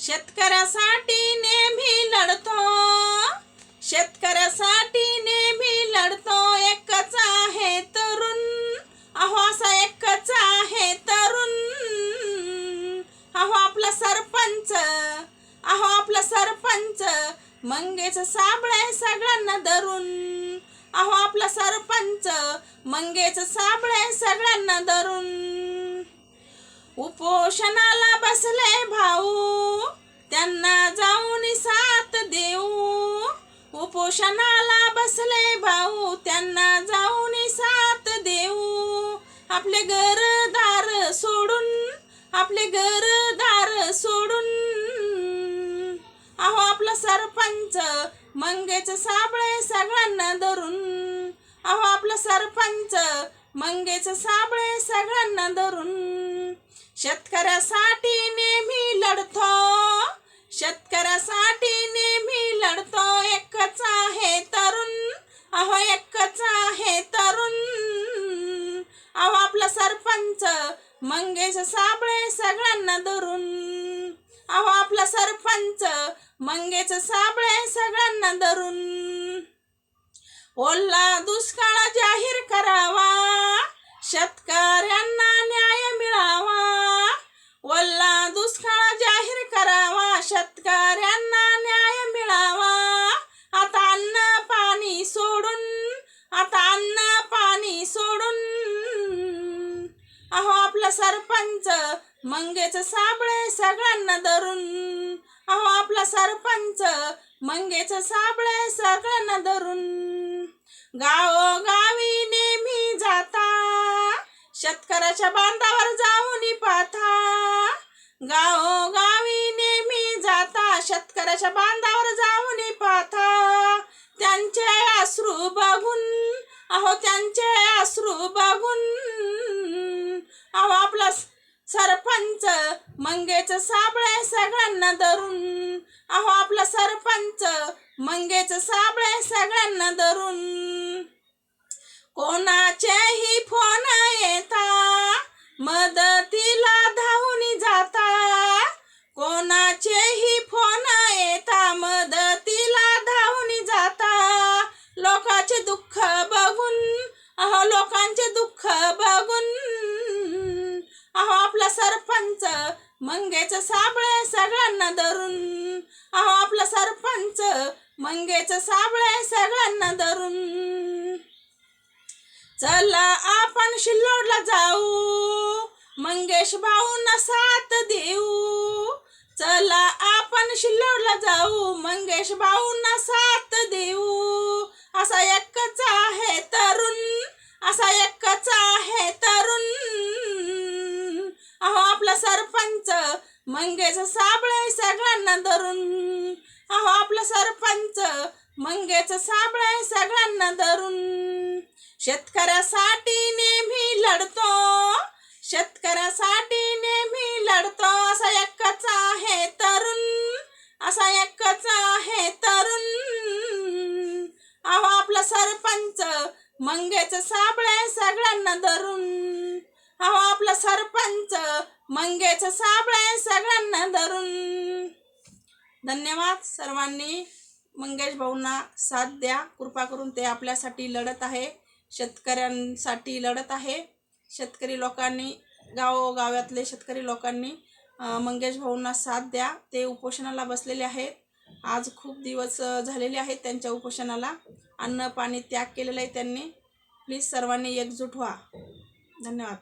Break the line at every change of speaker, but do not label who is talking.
शेतकऱ्यासाठी नेहमी लढतो. शेतकऱ्यासाठी नेहमी लढतो. एकच आहे तरुण. अहो असा एकच आहे तरुण. अहो आपला सरपंच. अहो आपला सरपंच. मंगेच साबळे सगळ्यांना धरून. अहो आपला सरपंच. मंगेच साबळे सगळ्यांना धरून. उपोषणाला बसले भाऊ. त्यांना जाऊन साथ देऊ. उपोषणाला बसले भाऊ. त्यांना जाऊन साथ देऊ. आपले घरदार सोडून आपले घरदार सोडून. अहो आपला सरपंच मंगेच साबळे सगळ्यांना धरून. अहो आपला सरपंच मंगेच साबळे सगळ्यांना धरून. शेतकऱ्यासाठी नेहमी लढतो. शेतकऱ्यासाठी नेहमी लढतो. एकच आहे तरुण. अहो एकच आहे तरुण. अहो आपला सरपंच मंगेश साबळे सगळ्यांना धरून. अहो आपला सरपंच मंगेश साबळे सगळ्यांना धरून. ओला दुष्काळ जाहीर करावा. शेतकऱ्यांना सरपंच मंगेच साबळे सगळ्यांना धरून. अहो आपला सरपंच मंगेच साबळे सगळ्यांना धरून. गावोगावी नेहमी जाता. शेतकऱ्याच्या बांधावर जाऊन पाहता. गावोगावी नेहमी जाता. शेतकऱ्याच्या बांधावर जाऊन पाहता. त्यांचे अश्रू बघून अहो त्यांचे अश्रू बघून अहो आपला स- सरपंच मंगेच साबळे सगळ्यांना धरून. अहो आपला सरपंच मंगेच साबळे सगळ्यांना धरून. कोणाचेही फोन येता मदतीला धावून जाता. कोणाचेही फोन येता मदतीला धावून जाता. लोकांचे दुःख बघून अहो लोकांचे दुःख बघून. अहो आपला सरपंच मंगेच साबळे सगळ्यांना धरून. अहो आपला सरपंच मंगेच साबळे सगळ्यांना धरून. चला आपण शिल्लोडला जाऊ. मंगेश भाऊंना साथ देऊ. चला आपण शिल्लोडला जाऊ. मंगेश भाऊंना साथ देऊ असा एकच आहे तरुण असा एकच आहे तरुण अहो आपला सरपंच मंगेश आहे सगळ्यांना धरून. अहो आपला सरपंच मंगेच आहे सगळ्यांना धरून. शेतकऱ्यासाठी नेहमी लढतो. शेतकऱ्यासाठी नेहमी लढतो. असा एकच आहे तरुण. असा एकच आहे तरुण. अहो आपला सरपंच मंगेच आहे सगळ्यांना धरून. सरपंच मंगेच साबळे सगळ्यांना धरून. धन्यवाद सर्वांनी. मंगेश भाऊंना साथ द्या. कृपा करून ते आपल्यासाठी लढत आहे. शेतकऱ्यांसाठी लढत आहे. शेतकरी लोकांनी गावोगावातले शेतकरी लोकांनी मंगेश भाऊंना साथ द्या. ते उपोषणाला बसलेले आहेत. आज खूप दिवस झालेले आहेत त्यांच्या उपोषणाला. अन्न पाणी त्याग केलेलं आहे त्यांनी. प्लीज सर्वांनी एकजूट व्हा. धन्यवाद.